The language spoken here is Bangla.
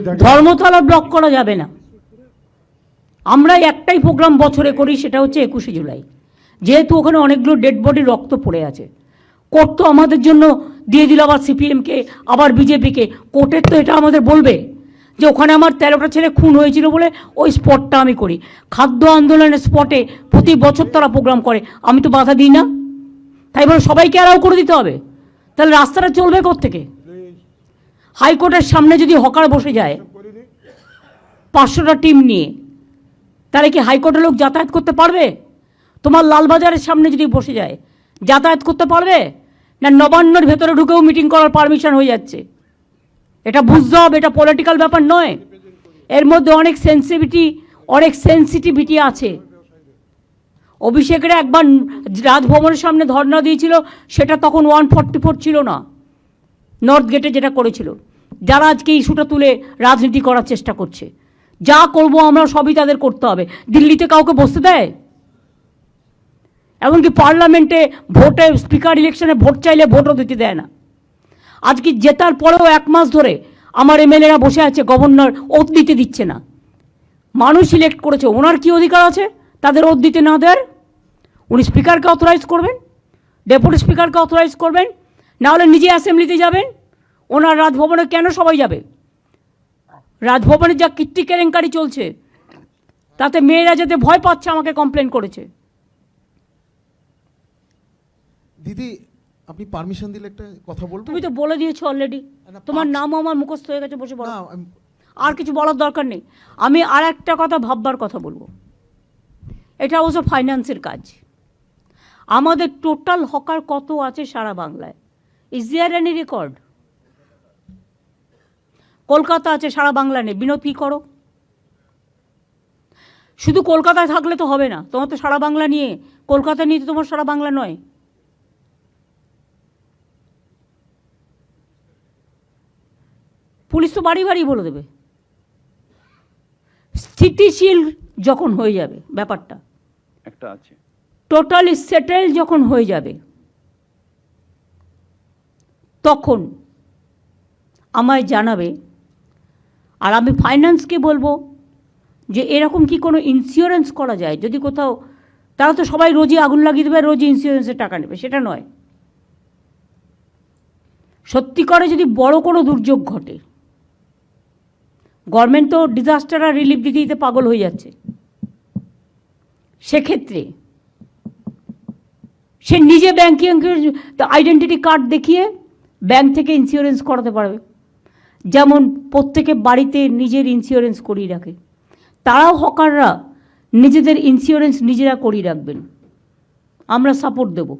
ধর্মতলা ব্লক করা যাবে না। আমরা একটাই প্রোগ্রাম বছরে করি, সেটা হচ্ছে একুশে জুলাই। যেহেতু ওখানে অনেকগুলো ডেড বডি রক্ত পড়ে আছে। কোর্ট তো আমাদের জন্য দিয়ে দিল, আবার সিপিএমকে, আবার বিজেপিকে। কোর্টের তো এটা আমাদের বলবে যে ওখানে আমার তেরোটা ছেলে খুন হয়েছিল বলে ওই স্পটটা আমি করি। খাদ্য আন্দোলনের স্পটে প্রতি বছর তারা প্রোগ্রাম করে। আমি তো বাধা দিই না। তাই বলে সবাইকে অ্যালাউ করে দিতে হবে। তাহলে রাস্তাটা চলবে থেকে হাইকোর্টের সামনে যদি হকার বসে যায়, পাঁচশোটা টিম নিয়ে, তাহলে কি হাইকোর্টের লোক যাতায়াত করতে পারবে? তোমার লালবাজারের সামনে যদি বসে যায়, যাতায়াত করতে পারবে? না নবান্নর ভেতরে ঢুকেও মিটিং করার পারমিশন হয়ে যাচ্ছে? এটা বুঝতে হবে এটা পলিটিক্যাল ব্যাপার নয়। এর মধ্যে অনেক সেন্সিভিটি অনেক সেন্সিটিভিটি আছে। অভিষেকের একবার রাজভবনের সামনে ধর্ণা দিয়েছিল, সেটা তখন ওয়ান ফর্টি ফোর ছিল না। নর্থ গেটে যেটা করেছিল। যারা আজকে ইস্যুটা তুলে রাজনীতি করার চেষ্টা করছে। যা করব আমরা সবই তাদের করতে হবে। দিল্লিতে কাউকে বসতে দেয়? এমনকি পার্লামেন্টে ভোটে স্পিকার ইলেকশনে ভোট চাইলে ভোটও দিতে দেয় না। আজকে জেতার পরেও এক মাস ধরে আমার এমএলএরা বসে আছে, গভর্নর ওত দিতে দিচ্ছে না। মানুষ সিলেক্ট করেছে, ওনার কি অধিকার আছে? তাদের ওত দিতে না দেওয়ার? উনি স্পিকারকে অথরাইজ করবেন? ডেপুটি স্পিকারকে অথরাইজ করবেন? না হলে নিজে অ্যাসেম্বলিতে যাবেন? ওনার রাজভবনে কেন সবাই যাবে? রাজভবনে যা কীর্তি কেলেঙ্কারি চলছে তাতে মেয়েরা যাতে ভয় পাচ্ছে আমাকে কমপ্লেন করেছে। দিদি আপনি পারমিশন দিলে একটা কথা বলব তুমি তো বলে দিয়েছ অলরেডি তোমার নামও আমার মুখস্থ হয়ে গেছে বসে বলো। আর কিছু বলার দরকার নেই। আমি আর একটা কথা ভাববার কথা বলব। এটা অবশ্য ফাইন্যান্সের কাজ। আমাদের টোটাল হকার কত আছে সারা বাংলায়? Is there any record Kolkata আছে সারা বাংলা নেই। বিনোদ কী করো? শুধু কলকাতায় থাকলে তো হবে না। তোমার তো সারা বাংলা নিয়ে কলকাতা নিয়ে তো তোমার সারা বাংলা নয়। পুলিশ তো বাড়ি বাড়ি বলে দেবে। স্থিতিশীল যখন হয়ে যাবে ব্যাপারটা। একটা আছে। টোটালি সেটেল যখন হয়ে যাবে তখন আমায় জানাবে আর আমি ফাইন্যান্সকে বলব, যে এরকম কি কোনো ইন্স্যুরেন্স করা যায়? যদি কোথাও তারা তো সবাই রোজই আগুন লাগিয়ে দেবে, রোজই ইন্স্যুরেন্সের টাকা নেবে, সেটা নয়। সত্যি করে যদি বড় কোনো দুর্যোগ ঘটে গভর্নমেন্ট তো ডিজাস্টার আর রিলিফ দিতে দিতে পাগল হয়ে যাচ্ছে। সেক্ষেত্রে, সে নিজে ব্যাংকিং আইডেন্টিটি কার্ড দেখিয়ে ব্যাংক থেকে ইন্স্যুরেন্স করাতে পারবে। যেমন প্রত্যেকে বাড়িতে নিজের ইন্স্যুরেন্স করিয়ে রাখে। তারাও হকাররা নিজেদের ইন্স্যুরেন্স নিজেরা করিয়ে রাখবেন। আমরা সাপোর্ট দেব।